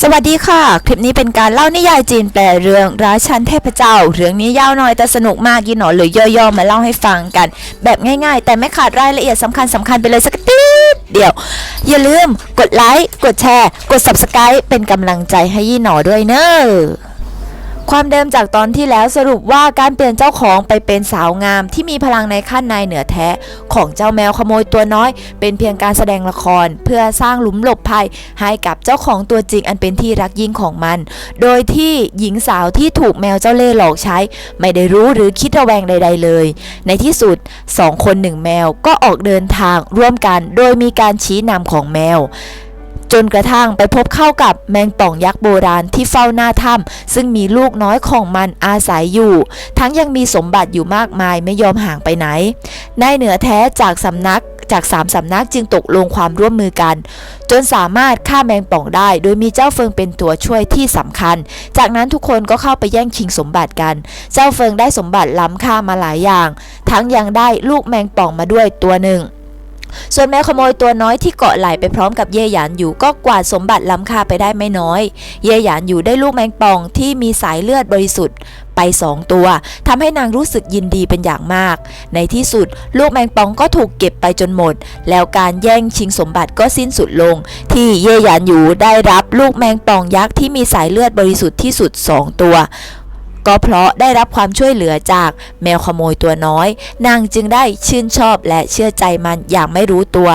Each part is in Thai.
สวัสดีค่ะ คลิปนี้เป็นการเล่านิยายจีนแปลเรื่องราชันเทพเจ้า เรื่องนี้ยาวหน่อยแต่สนุกมากยินหนอหรือย่อๆมาเล่าให้ฟังกัน แบบง่ายๆ แต่ไม่ขาดรายละเอียดสำคัญสำคัญไปเลยสักทีเดียว อย่าลืมกดไลค์กดแชร์ กด subscribe เป็นกำลังใจให้ยี่หนอด้วยเนอะ ความเดิมจากตอนที่แล้วสรุปว่าการเปลี่ยนเจ้าของไปเป็นสาวงามที่มีพลังในขั้นในเหนือแท้ ของเจ้าแมวขโมยตัวน้อย เป็นเพียงการแสดงละคร เพื่อสร้างหลุมหลบภัยให้กับเจ้าของตัวจริงอันเป็นที่รักยิ่งของมัน โดยที่หญิงสาวที่ถูกแมวเจ้าเล่ห์หลอกใช้ ไม่ได้รู้หรือคิดระแวงใด ๆ เลย ในที่สุดสองคนหนึ่งแมวก็ออกเดินทางร่วมกัน โดยมีการชี้นำของแมว จนกระทั่งไปพบเข้ากับแมงป่องยักษ์โบราณที่เฝ้าหน้าถ้ำซึ่งมีลูกน้อยของมันอาศัยอยู่ ทั้งยังมีสมบัติอยู่มากมายไม่ยอมห่างไปไหนนายเหนือแท้จากสำนักจากสามสำนักจึงตกลงความร่วมมือกัน จนสามารถฆ่าแมงป่องได้ โดยมีเจ้าเฟิงเป็นตัวช่วยที่สำคัญ จากนั้นทุกคนก็เข้าไปแย่งชิงสมบัติกัน เจ้าเฟิงได้สมบัติล้ำค่ามาหลายอย่าง ทั้งยังได้ลูกแมงป่องมาด้วยตัวหนึ่ง ส่วนแมวขโมยตัวน้อยที่เกาะไหลไปพร้อมกับเย่หยานอยู่ก็กวาดสมบัติล้ำค่าไปได้ไม่น้อย เย่หยานอยู่ได้ลูกแมงป่องที่มีสายเลือดบริสุทธิ์ไปสองตัวทำให้นางรู้สึกยินดีเป็นอย่างมาก ในที่สุด ลูกแมงป่องก็ถูกเก็บไปจนหมด แล้วการแย่งชิงสมบัติก็สิ้นสุดลง ที่เย่หยานอยู่ได้รับลูกแมงป่องยักษ์ที่มีสายเลือดบริสุทธิ์ที่สุดสองตัว ก็เพราะได้รับความช่วยเหลือจากแมวขโมยตัวน้อย นางจึงได้ชื่นชอบและเชื่อใจมันอย่างไม่รู้ตัว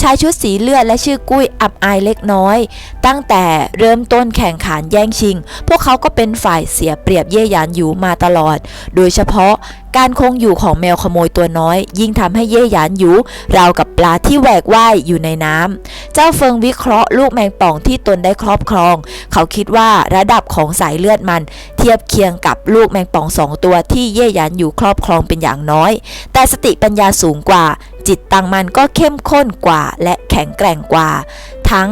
ชายชุดสีเลือดและชื่อกุ้ยอับอายเล็กน้อย ตั้งแต่เริ่มต้นแข่งขันแย่งชิง พวกเขาก็เป็นฝ่ายเสียเปรียบเย่ยานอยู่มาตลอด โดยเฉพาะ การคงอยู่ของแมวขโมยตัวน้อย ยิ่งทำให้เย่หยานอยู่ราวกับปลาที่แหวกว่ายอยู่ในน้ำเจ้าเฟิงวิเคราะห์ลูกแมงป่องที่ตนได้ครอบครอง เขาคิดว่าระดับของสายเลือดมัน เทียบเคียงกับลูกแมงป่องสองตัวที่เย่หยานอยู่ครอบครองเป็นอย่างน้อย แต่สติปัญญาสูงกว่า จิตตังมันก็เข้มข้นกว่า และแข็งแกร่งกว่าทั้ง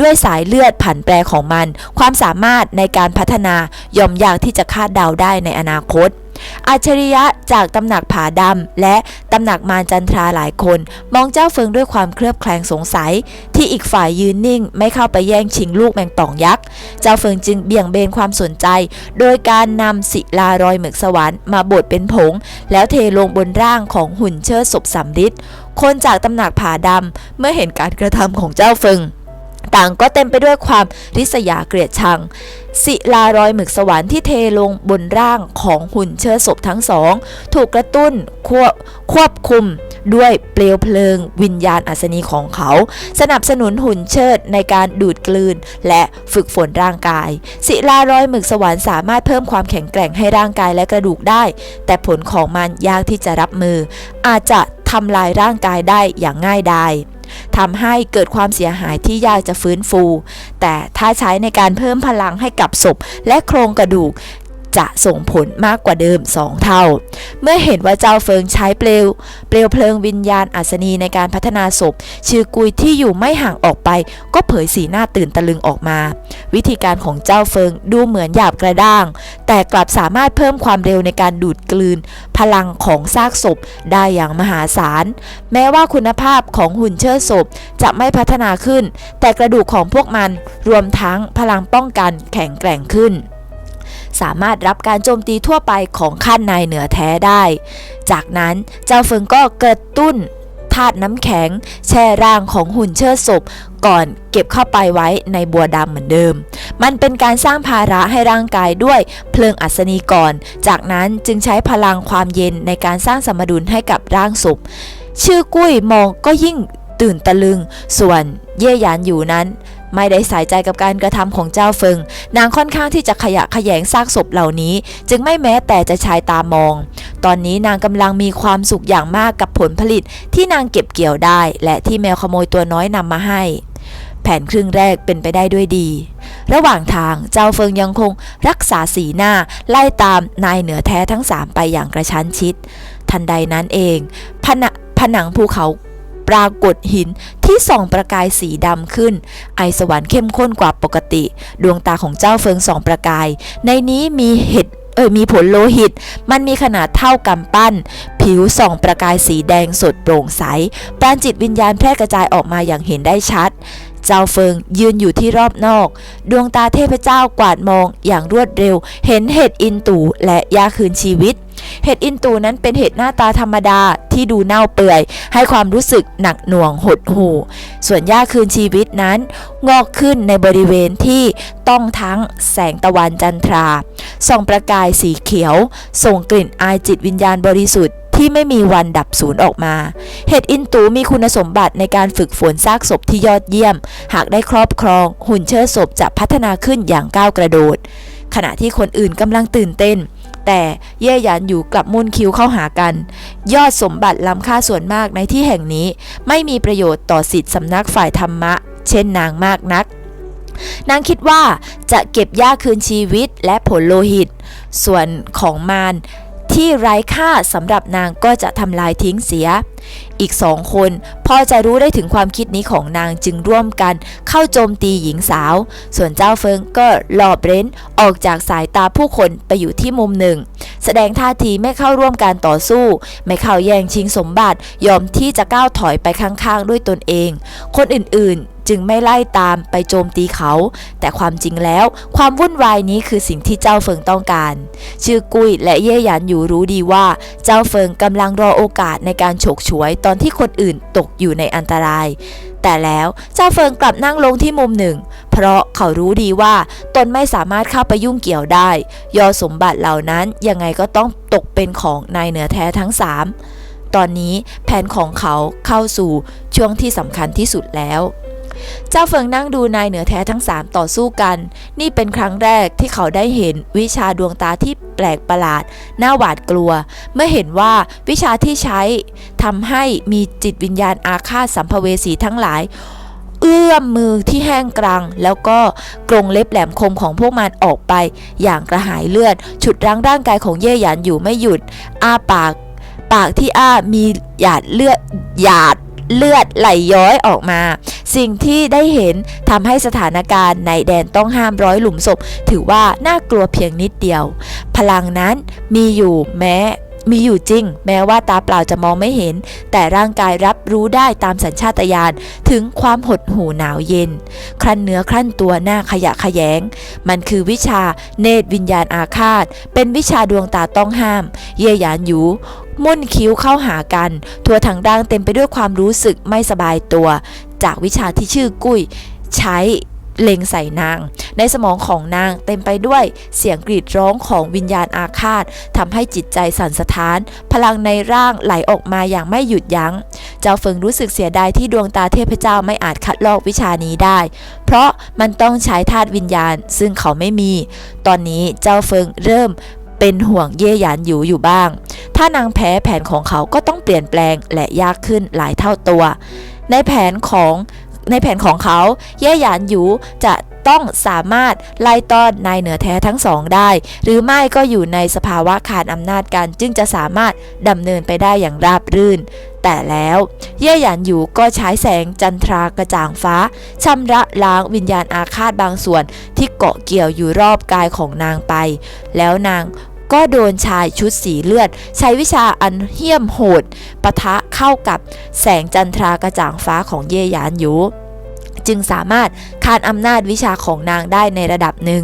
ด้วยสายเลือดผันแปรของมัน ความสามารถในการพัฒนายอมยากที่จะคาดเดาได้ในอนาคต อัจฉริยะจากตำหนักผาดำและตำหนักมารจันทราหลายคน มองเจ้าเฟิงด้วยความเคลือบแคลงสงสัย ที่อีกฝ่ายยืนนิ่ง ไม่เข้าไปแย่งชิงลูกแมงป่องยักษ์ เจ้าเฟิงจึงเบี่ยงเบนความสนใจ โดยการนำศิลารอยหมึกสวรรค์มาบดเป็นผง แล้วเทลงบนร่างของหุ่นเชิดศพสำริดคนจากตำหนักผาดำเมื่อเห็นการกระทำของเจ้าเฟิง ต่างก็เต็มไปด้วยความริษยาเกลียดชัง ศิลารอยหมึกสวรรค์ที่เทลงบนร่างของหุ่นเชิดศพทั้งสอง ถูกกระตุ้นควบควบคุมด้วยเปลวเพลิงวิญญาณอัศนีของเขา สนับสนุนหุ่นเชิดในการดูดกลืน และฝึกฝนร่างกาย ศิลารอยหมึกสวรรค์สามารถเพิ่มความแข็งแกร่งให้ร่างกายและกระดูกได้ แต่ผลของมันยากที่จะรับมือ อาจจะทำลายร่างกายได้อย่างง่ายดาย ทำให้เกิดความเสียหายที่ยากจะฟื้นฟู แต่ถ้าใช้ในการเพิ่มพลังให้กับศพและโครงกระดูก จะส่งผลมากกว่าเดิม 2 เท่า เมื่อเห็นว่าเจ้าเฟิงใช้เปลว เปลวเพลิงวิญญาณอัศนีในการพัฒนาศพ ชื่อกุยที่อยู่ไม่ห่างออกไป ก็เผยสีหน้าตื่นตะลึงออกมา วิธีการของเจ้าเฟิงดูเหมือนหยาบกระด้าง แต่กลับสามารถเพิ่มความเร็วในการดูดกลืน พลังของซากศพได้อย่างมหาศาล แม้ว่าคุณภาพของหุ่นเชิดศพจะไม่พัฒนาขึ้น แต่กระดูกของพวกมันรวมทั้งพลังป้องกันแข็งแกร่งขึ้น สามารถรับการโจมตีทั่วไปของขั้นในเหนือแท้ได้ จากนั้นเจ้าเฟิงก็กระตุ้นธาตุน้ำแข็ง แช่ร่างของหุ่นเชิดศพ ก่อนเก็บเข้าไปไว้ในบัวดำเหมือนเดิม มันเป็นการสร้างภาระให้ร่างกายด้วยเพลิงอัศนีก่อน จากนั้นจึงใช้พลังความเย็นในการสร้างสมดุลให้กับร่างศพ ชื่อกุ้ยมองก็ยิ่งตื่นตะลึง ส่วนเย่หยานอยู่นั้น ไม่ได้ใส่ใจกับการกระทำของเจ้าเฟิง นางค่อนข้างที่จะขยะแขยงซากศพเหล่านี้ จึงไม่แม้แต่จะชายตามอง ตอนนี้นางกำลังมีความสุขอย่างมากกับผลผลิตที่นางเก็บเกี่ยวได้ และที่แมวขโมยตัวน้อยนำมาให้แผนครึ่งแรกเป็นไปได้ด้วยดี ระหว่างทางเจ้าเฟิงยังคงรักษาสีหน้าไล่ตามนายเหนือแท้ทั้งสามไปอย่างกระชั้นชิด ทันใดนั้นเองผนผนังภูเขา ปรากฏหินที่ส่องประกายสีดำขึ้น ไอสวรรค์เข้มข้นกว่าปกติ ดวงตาของเจ้าเฟิงส่องประกาย ในนี้มีเห็ดเอ่ยมีผลโลหิต มันมีขนาดเท่ากำปั้น ผิวส่องประกายสีแดงสดโปร่งใสปราณจิตวิญญาณแพร่กระจายออกมาอย่างเห็นได้ชัด เจ้าเฟิงยืนอยู่ที่รอบนอก ดวงตาเทพเจ้ากวาดมองอย่างรวดเร็ว เห็นเห็ดอินตูและยาคืนชีวิต เห็ดอินตูนั้นเป็นเห็ดหน้าตาธรรมดาที่ดูเน่าเปื่อย ให้ความรู้สึกหนักหน่วงหดหู่ ส่วนหญ้าคืนชีวิตนั้น งอกขึ้นในบริเวณที่ต้องทั้งแสงตะวันจันทราส่องประกายสีเขียว ส่งกลิ่นอายจิตวิญญาณบริสุทธิ์ที่ไม่มีวันดับสูญออกมา เห็ดอินตูมีคุณสมบัติในการฝึกฝนซากศพที่ยอดเยี่ยม หากได้ครอบครอง หุ่นเชิดศพจะพัฒนาขึ้นอย่างก้าวกระโดด ขณะที่คนอื่นกำลังตื่นเต้น แต่เย่หยันอยู่กลับมุ่นคิ้วเข้าหากัน ยอดสมบัติล้ำค่าส่วนมากในที่แห่งนี้ ไม่มีประโยชน์ต่อสิทธิสำนักฝ่ายธรรมะ เช่นนางมากนัก นางคิดว่าจะเก็บย่าคืนชีวิตและผลโลหิต ส่วนของมารที่ไร้ค่าสำหรับนางก็จะทำลายทิ้งเสีย อีกสองคน พอจะรู้ได้ถึงความคิดนี้ของนางจึงร่วมกันเข้าโจมตีหญิงสาว ส่วนเจ้าเฟิงก็หลอบเร้นออกจากสายตาผู้คนไปอยู่ที่มุมหนึ่ง แสดงท่าทีไม่เข้าร่วมการต่อสู้ ไม่เข้าแย่งชิงสมบัติ ยอมที่จะก้าวถอยไปข้างๆ ด้วยตนเอง คนอื่นๆ จึงไม่ไล่ตามไปโจมตีเขา แต่ความจริงแล้ว ความวุ่นวายนี้คือสิ่งที่เจ้าเฟิงต้องการ ชื่อกุ้ยและเย่หยันอยู่รู้ดีว่า เจ้าเฟิงกำลังรอโอกาสในการฉกฉวยตอนที่คนอื่นตกอยู่ในอันตรายแต่แล้วเจ้าเฟิงกลับนั่งลงที่มุมหนึ่ง เพราะเขารู้ดีว่าตนไม่สามารถเข้าไปยุ่งเกี่ยวได้ ยอสมบัติเหล่านั้นยังไงก็ต้องตกเป็นของนายเหนือแท้ทั้งสามตอนนี้แผนของเขาเข้าสู่ช่วงที่สำคัญที่สุดแล้ว เจ้าเฟิงนั่งดูนายเหนือแท้ทั้งสามต่อสู้กัน นี่เป็นครั้งแรกที่เขาได้เห็นวิชาดวงตาที่แปลกประหลาด น่าหวาดกลัว เมื่อเห็นว่าวิชาที่ใช้ทำให้มีจิตวิญญาณอาฆาตสัมภเวสีทั้งหลายเอื้อมมือที่แห้งกรัง แล้วก็กรงเล็บแหลมคมของพวกมันออกไป อย่างกระหายเลือด ฉุดรั้งร่างกายของเย่หยันอยู่ไม่หยุด อ้าปาก ปากที่อ้ามีหยาดเลือดหยาด เลือดไหลย้อยออกมา สิ่งที่ได้เห็นทำให้สถานการณ์ในแดนต้องห้ามร้อยหลุมศพ ถือว่าน่ากลัวเพียงนิดเดียว พลังนั้นมีอยู่แม้มีอยู่จริง แม้ว่าตาเปล่าจะมองไม่เห็น แต่ร่างกายรับรู้ได้ตามสัญชาตญาณถึงความหดหู่หนาวเย็น ครั่นเนื้อครั่นตัวหน้าขยะขยง มันคือวิชาเนตรวิญญาณอาฆาต เป็นวิชาดวงตาต้องห้าม เย่หยานหยู มุ่นคิ้วเข้าหากัน ทั่วทั้งร่างเต็มไปด้วยความรู้สึกไม่สบายตัว จากวิชาที่ชื่อกุ้ย ใช้เล็งใส่นาง ในสมองของนางเต็มไปด้วยเสียงกรีดร้องของวิญญาณอาฆาตทำให้จิตใจสั่นสะท้าน พลังในร่างไหลออกมาอย่างไม่หยุดยัง้ง เจ้าเฟิงรู้สึกเสียดายที่ดวงตาเทพเจ้าไม่อาจคัดลอกวิชานี้ได้ เพราะมันต้องใช้ธาตุวิญญาณซึ่งเขาไม่มี ตอนนี้เจ้าเฟิงเริ่ม เป็นห่วงเย่หยานอยู่อยู่บ้าง ถ้านางแพ้แผนของเขาก็ต้องเปลี่ยนแปลงและยากขึ้นหลายเท่าตัว ในแผนของในแผนของเขา เย่หยานหยูจะต้องสามารถไล่ต้อนนายเหนือแท้ทั้งสองได้ หรือไม่ก็อยู่ในสภาวะขาดอำนาจกัน จึงจะสามารถดำเนินไปได้อย่างราบรื่น แต่แล้วเย่หยานหยูก็ใช้แสงจันทรากระจ่างฟ้าชำระล้างวิญญาณอาฆาตบางส่วนที่เกาะเกี่ยวอยู่รอบกายของนางไป แล้วนาง ก็โดนชายชุดสีเลือด ใช้วิชาอันเหี้ยมโหดปะทะเข้ากับแสงจันทรากระจ่างฟ้าของเยหยานหยูจึงสามารถคานอำนาจวิชาของนางได้ในระดับหนึ่ง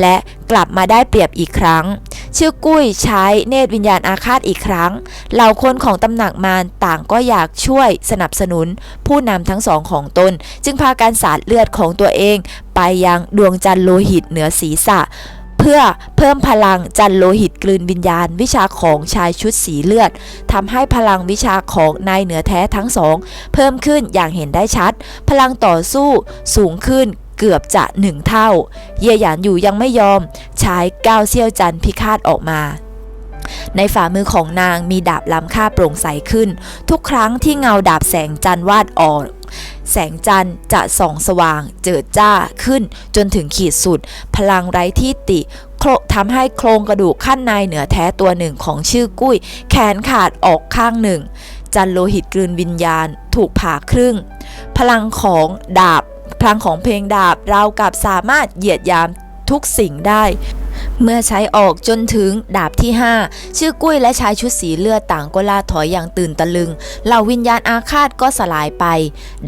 และกลับมาได้เปรียบอีกครั้ง ชื่อกุ้ยใช้เนตรวิญญาณอาฆาตอีกครั้ง เหล่าคนของตำหนักมารต่างก็อยากช่วยสนับสนุนผู้นำทั้งสองของตน จึงพาการสาดเลือดของตัวเอง ไปยังดวงจันทร์โลหิตเหนือศีรษะ เพื่อเพิ่มพลังจันโลหิตกลืนวิญญาณ วิชาของชายชุดสีเลือดทำให้พลังวิชาของนายเหนือแท้ทั้งสอง เพิ่มขึ้นอย่างเห็นได้ชัด พลังต่อสู้สูงขึ้นเกือบจะหนึ่งเท่า เยียหยานอยู่ยังไม่ยอม ใช้ก้าวเซี่ยวจันพิฆาตออกมา ในฝ่ามือของนางมีดาบล้ำค่าโปร่งใสขึ้น ทุกครั้งที่เงาดาบแสงจันทร์วาดออกแสงจันทร์จะส่องสว่างเจิดจ้าขึ้นจนถึงขีดสุด พลังไร้ที่ติโครทำให้โครงกระดูกขั้นในเหนือแท้ตัวหนึ่งของชื่อกุ้ย แขนขาดออกข้างหนึ่ง จันโลหิตกลืนวิญญาณถูกผ่าครึ่ง พลังของดาบ พลังของเพลงดาบเรากับสามารถเหยียดยามทุกสิ่งได้ เมื่อใช้ออกจนถึงดาบที่ 5 ชื่อกุ้ยและชายชุดสีเลือดต่างก็ล่าถอยอย่างตื่นตะลึง เหล่าวิญญาณอาฆาตก็สลายไป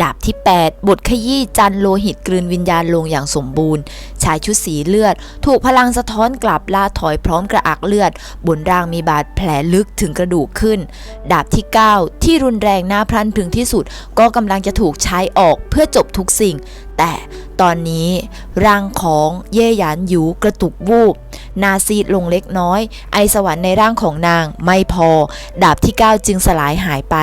ดาบที่ 8 บทขยี้จันโลหิตกลืนวิญญาณลงอย่างสมบูรณ์ ชายชุดสีเลือด ถูกพลังสะท้อนกลับล่าถอยพร้อมกระอักเลือด บนร่างมีบาดแผลลึกถึงกระดูกขึ้น ดาบที่ 9 ที่รุนแรงน่าพลันพึงที่สุด ก็กำลังจะถูกใช้ออกเพื่อจบทุกสิ่งแต่ตอนนี้ร่างของเย่หยานหยูกระตุกวูบหนาซีดลงเล็กน้อย ไอสวรรค์ในร่างของนางไม่พอ ดาบที่ 9 จึงสลายหายไป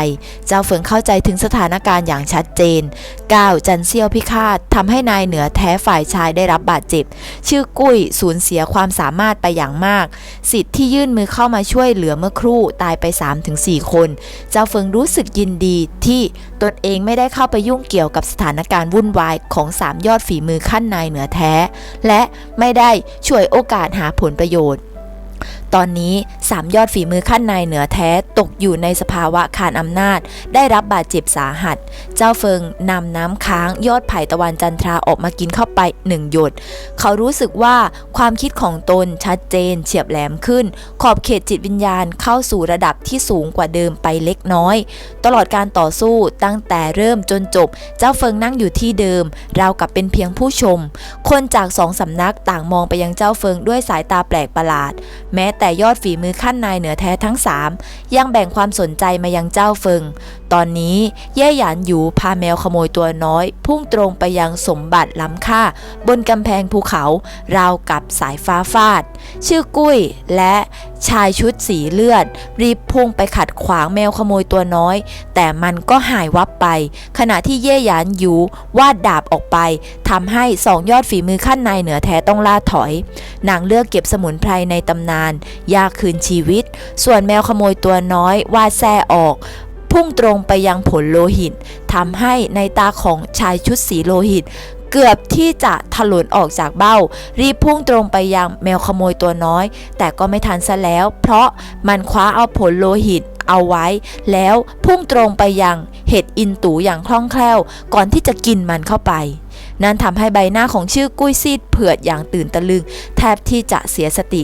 เจ้าเฟิงเข้าใจถึงสถานการณ์อย่างชัดเจน 9 จันเซียวพิฆาตทำให้นายเหนือแท้ฝ่ายชายได้รับบาดเจ็บ ชื่อกุ้ยสูญเสียความสามารถไปอย่างมาก สิทธิ์ที่ยื่นมือเข้ามาช่วยเหลือเมื่อครู่ตายไป 3-4 คน เจ้าเฟิงรู้สึกยินดีที่ตนเองไม่ได้เข้าไปยุ่งเกี่ยวกับสถานการณ์วุ่นวายของสามยอดฝีมือขั้นนายเหนือแท้ และไม่ได้ช่วยโอกาสหาผลประโยชน์ ตอนนี้สามยอดฝีมือขั้นนายเหนือแท้ตกอยู่ในสภาวะขาดอำนาจ ได้รับบาดเจ็บสาหัส เจ้าเฟิงนำน้ำค้างยอดไผ่ตะวันจันทราออกมากินเข้าไปหนึ่งหยด เขารู้สึกว่าความคิดของตนชัดเจนเฉียบแหลมขึ้น ขอบเขตจิตวิญญาณเข้าสู่ระดับที่สูงกว่าเดิมไปเล็กน้อย ตลอดการต่อสู้ตั้งแต่เริ่มจนจบ เจ้าเฟิงนั่งอยู่ที่เดิม ราวกับเป็นเพียงผู้ชม คนจากสองสำนักต่างมองไปยังเจ้าเฟิงด้วยสายตาแปลกประหลาด แม้แต่ยอดฝีมือขั้นนายเหนือแท้ทั้งสามยังแบ่งความสนใจมายังเจ้าเฟิง ตอนนี้เย่หยานหยูพาแมวขโมยตัวน้อย พุ่งตรงไปยังสมบัติล้ำค่า บนกำแพงภูเขา ราวกับสายฟ้าฟาด ชื่อกุ้ยและชายชุดสีเลือด รีบพุ่งไปขัดขวางแมวขโมยตัวน้อย แต่มันก็หายวับไป ขณะที่เย่หยานหยูวาดดาบออกไปทำให้สองยอดฝีมือขั้นนายเหนือแท้ต้องล่าถอยนางเลือกเก็บสมุนไพรในตำนาน ยากคืนชีวิต ส่วนแมวขโมยตัวน้อยวาดแซ่ออก พุ่งตรงไปยังผลโลหิตทำให้ในตาของชายชุดสีโลหิต เกือบที่จะถลนออกจากเบ้า รีบพุ่งตรงไปยังแมวขโมยตัวน้อย แต่ก็ไม่ทันซะแล้ว เพราะมันคว้าเอาผลโลหิตเอาไว้ แล้วพุ่งตรงไปยังเห็ดอินตูอย่างคล่องแคล่ว ก่อนที่จะกินมันเข้าไป นั่นทำให้ใบหน้าของชื่อกุ้ยซีดเผือดอย่างตื่นตะลึง แทบที่จะเสียสติ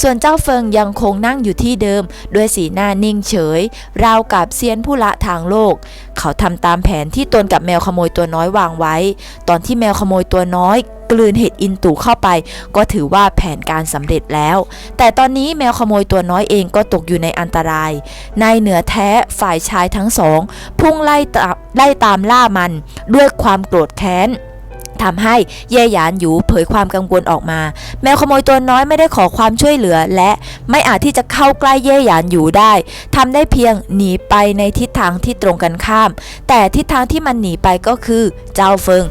ส่วนเจ้าเฟิงยังคงนั่งอยู่ที่เดิม ด้วยสีหน้านิ่งเฉย ราวกับเซียนผู้ละทางโลก เขาทำตามแผนที่ตนกับแมวขโมยตัวน้อยวางไว้ ตอนที่แมวขโมยตัวน้อยกลืนเห็ดอินตูเข้าไป ก็ถือว่าแผนการสำเร็จแล้ว แต่ตอนนี้แมวขโมยตัวน้อยเองก็ตกอยู่ในอันตราย นายเหนือแท้ฝ่ายชายทั้งสอง พุ่งไล่ตามไล่ตามล่ามันด้วยความโกรธแค้น ทำให้เย่หยานหยูเผยความกังวลออกมา แมวขโมยตัวน้อยไม่ได้ขอความช่วยเหลือ และไม่อาจที่จะเข้าใกล้เย่หยานหยูได้ทำได้เพียงหนีไปในทิศทางที่ตรงกันข้าม แต่ทิศทางที่มันหนีไปก็คือเจ้าเฟิง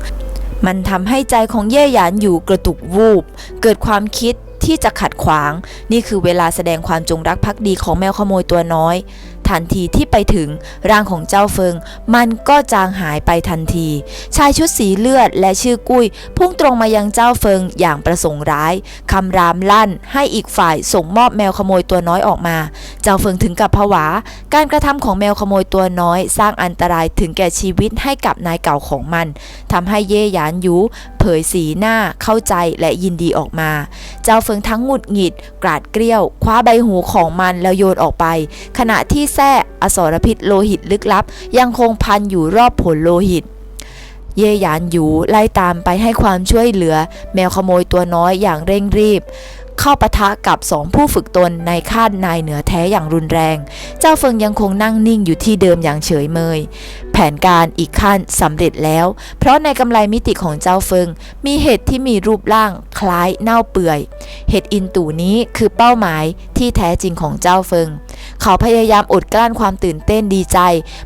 มันทำให้ใจของเย่หยานอยู่กระตุกวูบ เกิดความคิดที่จะขัดขวาง นี่คือเวลาแสดงความจงรักภักดีของแมวขโมยตัวน้อย ทันทีที่ไปถึงร่างของเจ้าเฟิง มันก็จางหายไปทันที ชายชุดสีเลือดและชื่อกุ้ย พุ่งตรงมายังเจ้าเฟิงอย่างประสงค์ร้ายคำรามลั่น ให้อีกฝ่ายส่งมอบแมวขโมยตัวน้อยออกมา เจ้าเฟิงถึงกับผวา การกระทำของแมวขโมยตัวน้อย สร้างอันตรายถึงแก่ชีวิตให้กับนายเก่าของมันทำให้เย่หยานยู ผยสีหน้าเข้าใจและยินดีออกมา เจ้าเฟิงทั้งหงุดหงิด กราดเกลี้ยว คว้าใบหูของมันแล้วโยนออกไป ขณะที่แท้อสรพิษโลหิตลึกลับ ยังคงพันอยู่รอบผลโลหิตเย่หยานหยูไล่ตามไปให้ความช่วยเหลือ แมวขโมยตัวน้อยอย่างเร่งรีบ เข้าปะทะกับสองผู้ฝึกตนในคายนายเหนือแท้อย่างรุนแรง เจ้าเฟิงยังคงนั่งนิ่งอยู่ที่เดิมอย่างเฉยเมย แผนการอีกขั้นสำเร็จแล้ว เพราะในกำไลมิติของเจ้าเฟิง มีเห็ดที่มีรูปร่างคล้ายเน่าเปื่อย เห็ดอินตูนี้คือเป้าหมายที่แท้จริงของเจ้าเฟิง เขาพยายามอดกลั้นความตื่นเต้นดีใจ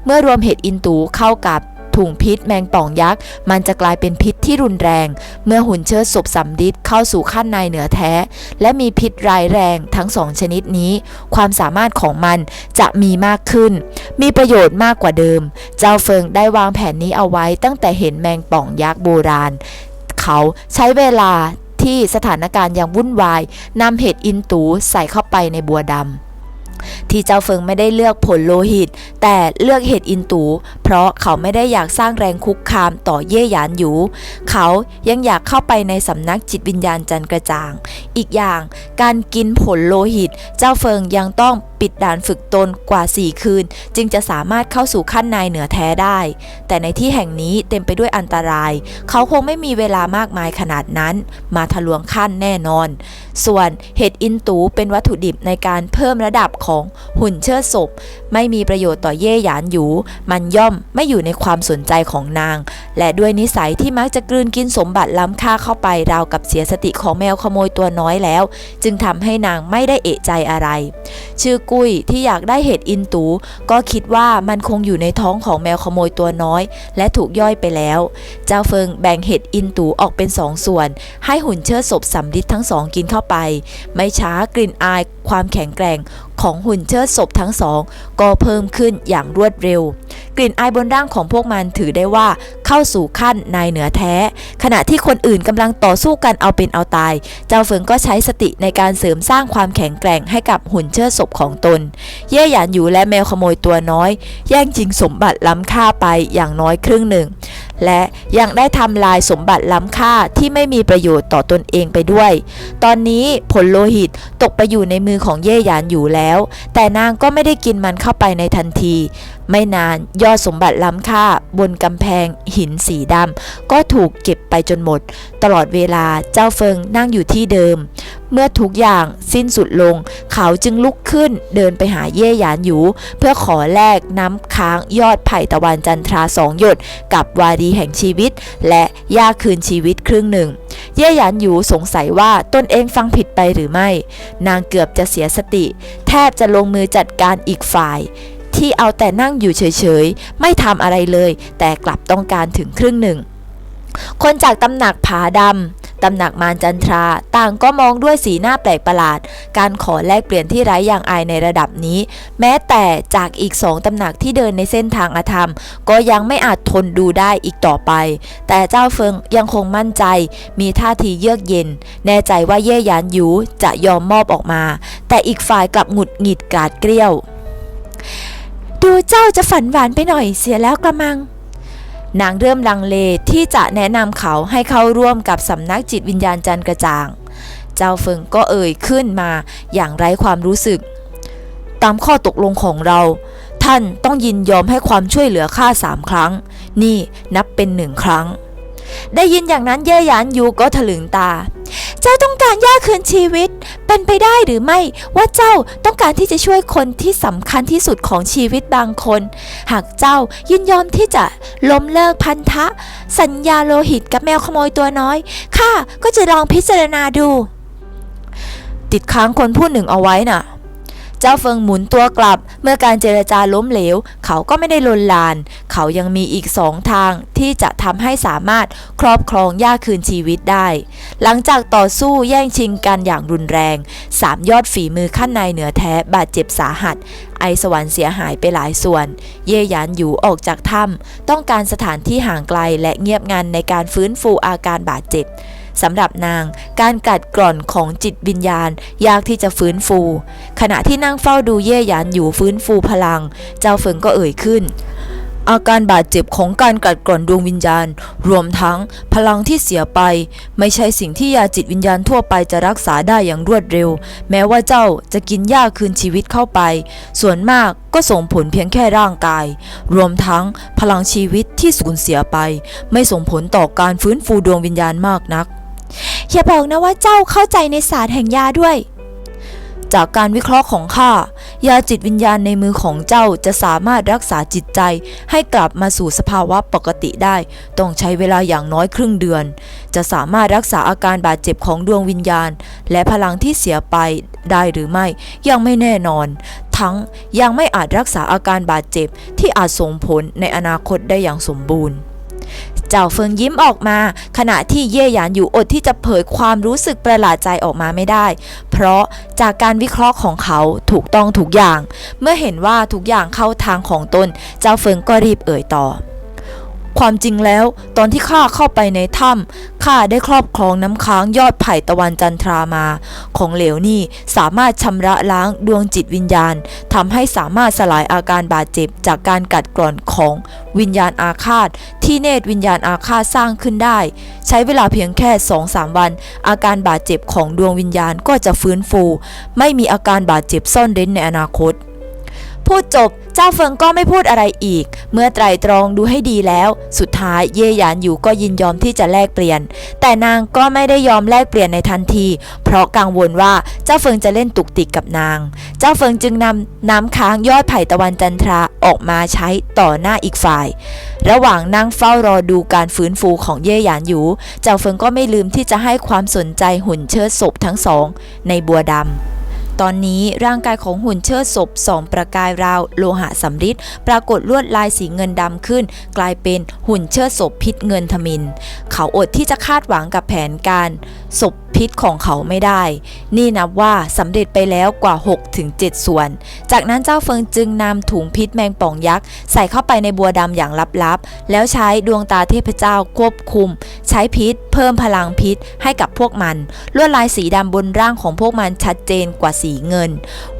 เมื่อรวมเห็ดอินตูเข้ากับ ถุงพิษแมงป่องยักษ์ มันจะกลายเป็นพิษที่รุนแรง เมื่อหุ่นเชิดศพสำดิดเข้าสู่ขั้นในเหนือแท้ และมีพิษร้ายแรงทั้งสองชนิดนี้ ความสามารถของมันจะมีมากขึ้น มีประโยชน์มากกว่าเดิม เจ้าเฟิงได้วางแผนนี้เอาไว้ตั้งแต่เห็นแมงป่องยักษ์โบราณ เขาใช้เวลาที่สถานการณ์ยังวุ่นวายนำเห็ดอินตูใส่เข้าไปในบัวดำ ที่เจ้าเฟิงไม่ได้เลือกผลโลหิต แต่เลือกเห็ดอินตู เพราะเขาไม่ได้อยากสร้างแรงคุกคามต่อเย่หยานอยู่ เขายังอยากเข้าไปในสำนักจิตวิญญาณจันกระจ่าง อีกอย่างการกินผลโลหิต เจ้าเฟิงยังต้อง ปิดด่านฝึกตนกว่า 4 คืน จึงจะสามารถเข้าสู่ขั้นนายเหนือแท้ได้ แต่ในที่แห่งนี้เต็มไปด้วยอันตราย เขาคงไม่มีเวลามากมายขนาดนั้น มาทะลวงขั้นแน่นอน ส่วนเห็ดอินตูเป็นวัตถุดิบในการเพิ่มระดับของหุ่นเชิดศพ ไม่มีประโยชน์ต่อเย่หยานหยูมันย่อมไม่อยู่ในความสนใจของนาง และด้วยนิสัยที่มักจะกลืนกินสมบัติล้ำค่าเข้าไปราวกับเสียสติของแมวขโมยตัวน้อยแล้ว จึงทำให้นางไม่ได้เอะใจอะไร ชื่อกุ้ยที่อยากได้เห็ดอินตู ก็คิดว่ามันคงอยู่ในท้องของแมวขโมยตัวน้อย และถูกย่อยไปแล้ว เจ้าเฟิงแบ่งเห็ดอินตูออกเป็นสองส่วน ให้หุ่นเชิดศพสำลิดทั้งสองกินเข้าไป ไม่ช้ากลิ่นอายความแข็งแกร่ง ของหุ่นเชิดศพทั้งสอง ก็เพิ่มขึ้นอย่างรวดเร็ว กลิ่นอายบนร่างของพวกมันถือได้ว่าเข้าสู่ขั้นนายเหนือแท้ ขณะที่คนอื่นกำลังต่อสู้กันเอาเป็นเอาตาย เจ้าเฟิงก็ใช้สติในการเสริมสร้างความแข็งแกร่งให้กับหุ่นเชิดศพของตน เย่หยานอยู่และแมวขโมยตัวน้อย แย่งชิงสมบัติล้ำค่าไปอย่างน้อยครึ่งหนึ่ง และยังได้ทำลายสมบัติล้ำค่าที่ไม่มีประโยชน์ต่อตนเองไปด้วย ตอนนี้ผลโลหิตตกไปอยู่ในมือของเย่หยานอยู่แล้ว แต่นางก็ไม่ได้กินมันเข้าไปในทันที ไม่นานยอดสมบัติล้ำค่า บนกำแพงหินสีดำก็ถูกเก็บไปจนหมด ตลอดเวลาเจ้าเฟิงนั่งอยู่ที่เดิม เมื่อทุกอย่างสิ้นสุดลง เขาจึงลุกขึ้นเดินไปหาเย่หยานหยูเพื่อขอแลกน้ำค้างยอดไผ่ตะวันจันทราสองหยด กับวาดีแห่งชีวิต และยาคืนชีวิตครึ่งหนึ่ง เย่หยานหยูสงสัยว่าตนเองฟังผิดไปหรือไม่ นางเกือบจะเสียสติ แทบจะลงมือจัดการอีกฝ่าย ที่เอาแต่นั่งอยู่เฉยๆ ไม่ทำอะไรเลย แต่กลับต้องการถึงครึ่งหนึ่ง คนจากตำหนักผาดำตำหนักมารจันทรา ต่างก็มองด้วยสีหน้าแปลกประหลาด การขอแลกเปลี่ยนที่ไร้อย่างอายในระดับนี้ แม้แต่จากอีกสองตำหนักที่เดินในเส้นทางอาธรรม ก็ยังไม่อาจทนดูได้อีกต่อไป แต่เจ้าเฟิงยังคงมั่นใจ มีท่าทีเยือกเย็น แน่ใจว่าเย่หยานยูจะยอมมอบออกมา แต่อีกฝ่ายกลับหงุดหงิดกาดเกรี้ยว ดูเจ้าจะฝันหวานไปหน่อยเสียแล้วกระมัง นางเริ่มลังเลที่จะแนะนำเขาให้เข้าร่วมกับสำนักจิตวิญญาณจันกระจ่าง เจ้าเฟิงก็เอ่ยขึ้นมาอย่างไร้ความรู้สึก ตามข้อตกลงของเรา ท่านต้องยินยอมให้ความช่วยเหลือข้าสามครั้ง นี่นับเป็นหนึ่งครั้ง ได้ยินอย่างนั้นเย่หยานยูก็ถลึงตา การย่าคืนชีวิต เป็นไปได้หรือไม่ว่าเจ้าต้องการที่จะช่วยคนที่สำคัญที่สุดของชีวิตบางคน หากเจ้ายินยอมที่จะล้มเลิกพันธะ สัญญาโลหิตกับแมวขโมยตัวน้อยข้าก็จะลองพิจารณาดู ติดค้างคนผู้หนึ่งเอาไว้น่ะ เจ้าเฟิงหมุนตัวกลับ เมื่อการเจรจาล้มเหลว เขาก็ไม่ได้ลนลาน เขายังมีอีกสองทางที่จะทำให้สามารถครอบครองย่าคืนชีวิตได้ หลังจากต่อสู้แย่งชิงกันอย่างรุนแรงสามยอดฝีมือขั้นในเหนือแท้บาดเจ็บสาหัส ไอสวรรค์เสียหายไปหลายส่วน เย่หยานอยู่ออกจากถ้ำต้องการสถานที่ห่างไกลและเงียบงันในการฟื้นฟูอาการบาดเจ็บ สำหรับนาง การกัดกร่อนของจิตวิญญาณ ยากที่จะฟื้นฟู ขณะที่นั่งเฝ้าดูเย่หยานอยู่ฟื้นฟูพลัง เจ้าเฟิงก็เอ่ยขึ้น อาการบาดเจ็บของการกัดกร่อนดวงวิญญาณ รวมทั้งพลังที่เสียไป ไม่ใช่สิ่งที่ยาจิตวิญญาณทั่วไปจะรักษาได้อย่างรวดเร็ว แม้ว่าเจ้าจะกินยาคืนชีวิตเข้าไป ส่วนมากก็ส่งผลเพียงแค่ร่างกาย รวมทั้งพลังชีวิตที่สูญเสียไป ไม่ส่งผลต่อการฟื้นฟูดวงวิญญาณมากนัก อย่าบอกนะว่าเจ้าเข้าใจในศาสตร์แห่งยาด้วย จากการวิเคราะห์ของข้ายาจิตวิญญาณในมือของเจ้าจะสามารถรักษาจิตใจ ให้กลับมาสู่สภาวะปกติได้ ต้องใช้เวลาอย่างน้อยครึ่งเดือน จะสามารถรักษาอาการบาดเจ็บของดวงวิญญาณ และพลังที่เสียไปได้หรือไม่ ยังไม่แน่นอน ทั้งยังไม่อาจรักษาอาการบาดเจ็บที่อาจส่งผลในอนาคตได้อย่างสมบูรณ์ เจ้าเฟิงยิ้มออกมา ขณะที่เย่หยานอยู่อดที่จะเผยความรู้สึกประหลาดใจออกมาไม่ได้ เพราะจากการวิเคราะห์ของเขาถูกต้องทุกอย่าง เมื่อเห็นว่าทุกอย่างเข้าทางของตน เจ้าเฟิงก็รีบเอ่ยต่อ ความจริงแล้ว ตอนที่ข้าเข้าไปในถ้ำข้าได้ครอบครองน้ำค้างยอดไผ่ตะวันจันทรามา ของเหลวนี่สามารถชำระล้างดวงจิตวิญญาณทำให้สามารถสลายอาการบาดเจ็บจากการกัดกร่อนของวิญญาณอาฆาต ที่เนตรวิญญาณอาฆาตสร้างขึ้นได้ ใช้เวลาเพียงแค่2-3วัน อาการบาดเจ็บของดวงวิญญาณก็จะฟื้นฟู ไม่มีอาการบาดเจ็บซ่อนเร้นในอนาคต พูดจบเจ้าเฟิงก็ไม่พูดอะไรอีก เมื่อไตรตรองดูให้ดีแล้ว สุดท้ายเย่หยานอยู่ก็ยินยอมที่จะแลกเปลี่ยน แต่นางก็ไม่ได้ยอมแลกเปลี่ยนในทันที เพราะกังวลว่าเจ้าเฟิงจะเล่นตุกติกกับนาง เจ้าเฟิงจึงนำน้ำค้างยอดไผ่ตะวันจันทราออกมาใช้ต่อหน้าอีกฝ่าย ระหว่างนั่งเฝ้ารอดูการฟื้นฟูของเย่หยานอยู่ เจ้าเฟิงก็ไม่ลืมที่จะให้ความสนใจหุ่นเชิดศพทั้งสอง ในบัวดำ ตอนนี้ร่างกายของหุ่นเชิดศพสองประกายราวโลหะสำริดปรากฏลวดลายสีเงินดำขึ้น กลายเป็นหุ่นเชิดศพพิษเงินทมิน เขาอดที่จะคาดหวังกับแผนการศพพิษของเขาไม่ได้ นี่นับว่าสำเร็จไปแล้วกว่า 6-7 ส่วน จากนั้นเจ้าเฟิงจึงนำถุงพิษแมงป่องยักษ์ใส่เข้าไปในบัวดำอย่างลับๆ แล้วใช้ดวงตาเทพเจ้าควบคุม ใช้พิษ เพิ่มพลังพิษให้กับพวกมัน ลวดลายสีดำบนร่างของพวกมันชัดเจนกว่าสีเงิน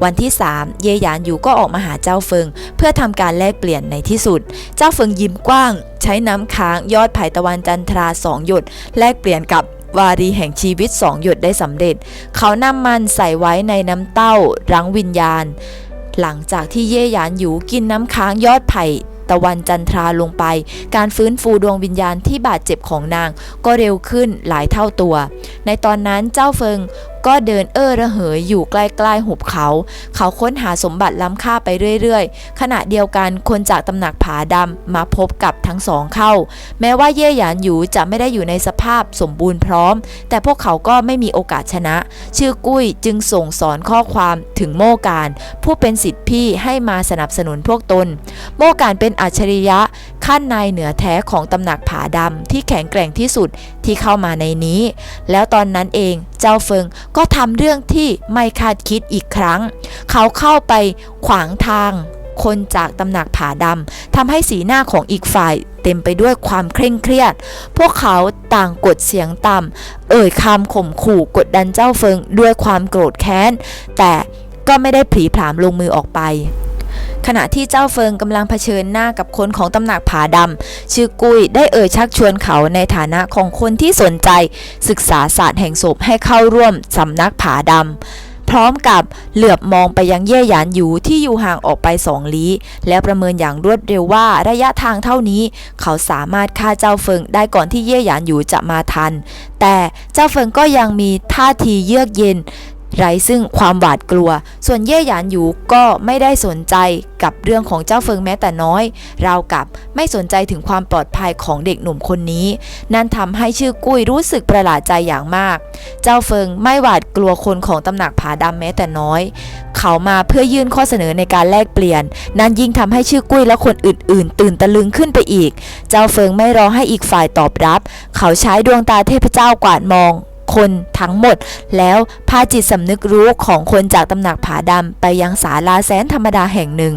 วันที่ 3 เยหยานอยู่ก็ออกมาหาเจ้าเฟิง เพื่อทำการแลกเปลี่ยนในที่สุด เจ้าเฟิงยิ้มกว้าง ใช้น้ำค้างยอดไผ่ตะวันจันทราสองหยดแลกเปลี่ยนกับ วารีแห่งชีวิตสองหยดได้สำเร็จ เขานำมันใส่ไว้ในน้ำเต้ารั้งวิญญาณ หลังจากที่เย่หยานอยู่กินน้ำค้างยอดไผ่ตะวันจันทราลงไป การฟื้นฟูดวงวิญญาณที่บาดเจ็บของนาง ก็เร็วขึ้นหลายเท่าตัว ในตอนนั้นเจ้าเฟิง ก็เดินเอ้อระเหยอยู่ใกล้ๆหุบเขา เขาค้นหาสมบัติล้ำค่าไปเรื่อยๆ ขณะเดียวกันคนจากตำหนักผาดำมาพบกับทั้งสองเข้า แม้ว่าเย่หยานหยูจะไม่ได้อยู่ในสภาพสมบูรณ์พร้อม แต่พวกเขาก็ไม่มีโอกาสชนะ ชื่อกุ้ยจึงส่งสอนข้อความถึงโม่การ ผู้เป็นสิทธิพี่ให้มาสนับสนุนพวกตน โม่การเป็นอัจฉริยะขั้นในเหนือแท้ของตำหนักผาดำที่แข็งแกร่งที่สุดที่เข้ามาในนี้ แล้วตอนนั้นเองเจ้าเฟิงก็ทำเรื่องที่ไม่คาดคิดอีกครั้ง เขาเข้าไปขวางทางคนจากตำหนักผาดำทำให้สีหน้าของอีกฝ่ายเต็มไปด้วยความเคร่งเครียด พวกเขาต่างกดเสียงต่ำ เอ่ยคำข่มขู่กดดันเจ้าเฟิงด้วยความโกรธแค้น แต่ก็ไม่ได้ผีผลามลงมือออกไป ขณะที่เจ้าเฟิงกำลังเผชิญหน้ากับคนของตำหนักผาดำชื่อกุยได้เอ่ยชักชวนเขาในฐานะของคนที่สนใจ ศึกษาศาสตร์แห่งศพให้เข้าร่วมสำนักผาดำพร้อมกับเหลือบมองไปยังเย่หยานหยูที่อยู่ห่างออกไปสองลี้ แล้วประเมินอย่างรวดเร็วว่าระยะทางเท่านี้ เขาสามารถฆ่าเจ้าเฟิงได้ก่อนที่เย่หยานหยูจะมาทัน แต่เจ้าเฟิงก็ยังมีท่าทีเยือกเย็น ไร้ซึ่งความหวาดกลัว ส่วนเย่หยานหยูก็ไม่ได้สนใจกับเรื่องของเจ้าเฟิงแม้แต่น้อย ราวกับไม่สนใจถึงความปลอดภัยของเด็กหนุ่มคนนี้ นั่นทำให้ชื่อกุ้ยรู้สึกประหลาดใจอย่างมาก เจ้าเฟิงไม่หวาดกลัวคนของตำหนักผาดำแม้แต่น้อย เขามาเพื่อยื่นข้อเสนอในการแลกเปลี่ยน นั่นยิ่งทำให้ชื่อกุ้ยและคนอื่น ๆ ตื่นตะลึงขึ้นไปอีก เจ้าเฟิงไม่รอให้อีกฝ่ายตอบรับ เขาใช้ดวงตาเทพเจ้ากวาดมอง คนทั้งหมด แล้วพาจิตสำนึกรู้ของคนจากตำหนักผาดำไปยังศาลาแสนธรรมดาแห่งหนึ่ง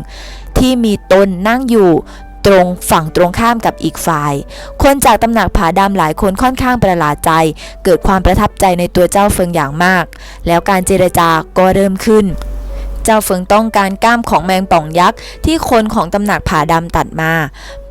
ที่มีตนนั่งอยู่ตรงฝั่งตรงข้ามกับอีกฝ่าย คนจากตำหนักผาดำหลายคนค่อนข้างประหลาดใจ เกิดความประทับใจในตัวเจ้าเฟิงอย่างมาก แล้วการเจรจาก็เริ่มขึ้น เจ้าเฟิงต้องการกล้ามของแมงป่องยักษ์ที่คนของตำหนักผาดำตัดมา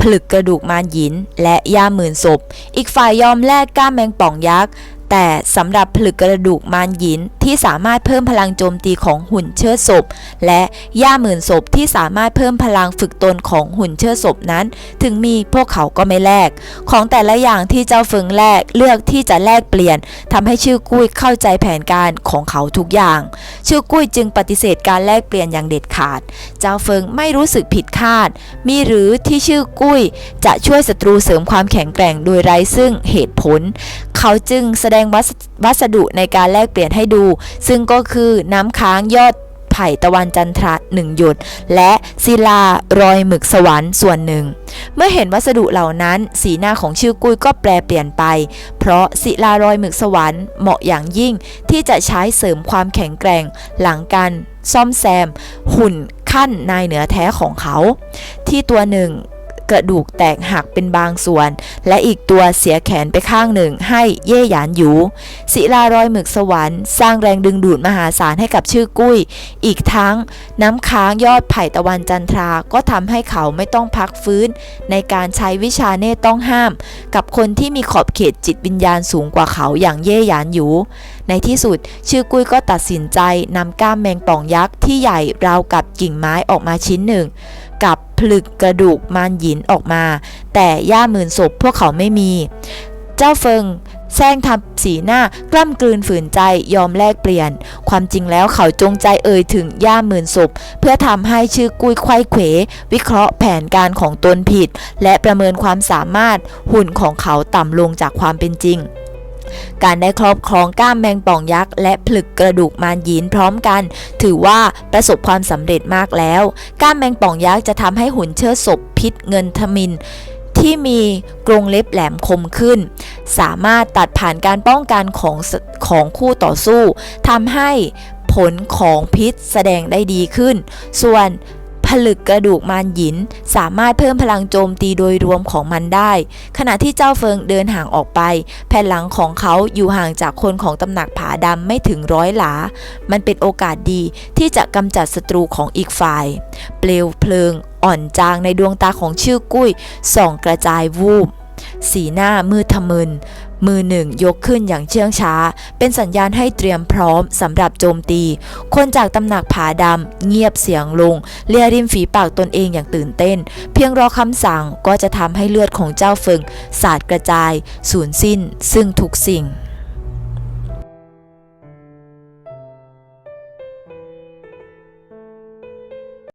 ผลึกกระดูกมารหยินและย่าหมื่นศพ อีกฝ่ายยอมแลกกล้ามแมงป่องยักษ์ แต่สำหรับผลึกกระดูกมารหยินที่สามารถเพิ่มพลังโจมตีของหุ่นเชิดศพ และย่าหมื่นศพที่สามารถเพิ่มพลังฝึกตนของหุ่นเชิดศพนั้น ถึงมีพวกเขาก็ไม่แลก ของแต่ละอย่างที่เจ้าเฟิงแลกเลือกที่จะแลกเปลี่ยนทำให้ชื่อกุ้ยเข้าใจแผนการของเขาทุกอย่าง ชื่อกุ้ยจึงปฏิเสธการแลกเปลี่ยนอย่างเด็ดขาด เจ้าเฟิงไม่รู้สึกผิดคาด มีหรือที่ชื่อกุ้ยจะช่วยศัตรูเสริมความแข็งแกร่งโดยไร้ซึ่งเหตุผล เขาจึงแสดงวัสวัสดุในการแลกเปลี่ยนให้ดู ซึ่งก็คือน้ำค้างยอดไผ่ตะวันจันทราหนึ่งหยด และศิลารอยหมึกสวรรค์ส่วนหนึ่ง เมื่อเห็นวัสดุเหล่านั้น สีหน้าของชื่อกุ้ยก็แปลเปลี่ยนไป เพราะศิลารอยหมึกสวรรค์เหมาะอย่างยิ่งที่จะใช้เสริมความแข็งแกร่งหลังการซ่อมแซม หุ่นขั้นนายเหนือแท้ของเขา ที่ตัวหนึ่ง กระดูกแตกหักเป็นบางส่วน และอีกตัวเสียแขนไปข้างหนึ่งให้เย่หยานหยูศิลารอยหมึกสวรรค์สร้างแรงดึงดูดมหาศาลให้กับชื่อกุ้ย อีกทั้งน้ำค้างยอดไผ่ตะวันจันทราก็ทำให้เขาไม่ต้องพักฟื้น ในการใช้วิชาเนตต้องห้าม กับคนที่มีขอบเขตจิตวิญญาณสูงกว่าเขาอย่างเย่หยานหยูในที่สุด ชื่อกุ้ยก็ตัดสินใจนำก้ามแมงป่องยักษ์ที่ใหญ่ราวกับกิ่งไม้ออกมาชิ้นหนึ่ง ลึกกระดูกมารหยินออกมา แต่ย่าหมื่นศพพวกเขาไม่มี เจ้าเฟิงแซงทำสีหน้ากล้ำกลืนฝืนใจยอมแลกเปลี่ยน ความจริงแล้วเขาจงใจเอ่ยถึงย่าหมื่นศพ เพื่อทำให้ชื่อกุ้ยไข้เขว วิเคราะห์แผนการของตนผิด และประเมินความสามารถหุ่นของเขาต่ำลงจากความเป็นจริง การได้ครอบครองก้ามแมงป่องยักษ์และผลึกกระดูกมารยีนพร้อมกัน ถือว่าประสบความสำเร็จมากแล้ว ก้ามแมงป่องยักษ์จะทำให้หุ่นเชิดศพพิษเงินทมินที่มีกรงเล็บแหลมคมขึ้น สามารถตัดผ่านการป้องกันของของคู่ต่อสู้ทำให้ผลของพิษแสดงได้ดีขึ้น ส่วน ลึกกระดูกมารหยิน สามารถเพิ่มพลังโจมตีโดยรวมของมันได้ ขณะที่เจ้าเฟิงเดินห่างออกไป แผ่นหลังของเขาอยู่ห่างจากคนของตำหนักผาดำไม่ถึงร้อยหลา มันเป็นโอกาสดีที่จะกำจัดศัตรูของอีกฝ่าย เปลวเพลิงอ่อนจางในดวงตาของชื่อกุ้ยส่องกระจายวูบสีหน้ามืดทะมึน มือหนึ่งยกขึ้นอย่างเชื่องช้า เป็นสัญญาณให้เตรียมพร้อมสำหรับโจมตี คนจากตำหนักผาดำเงียบเสียงลง เลียริมฝีปากตนเองอย่างตื่นเต้น เพียงรอคำสั่งก็จะทำให้เลือดของเจ้าฝึงสาดกระจาย สูญสิ้นซึ่งทุกสิ่ง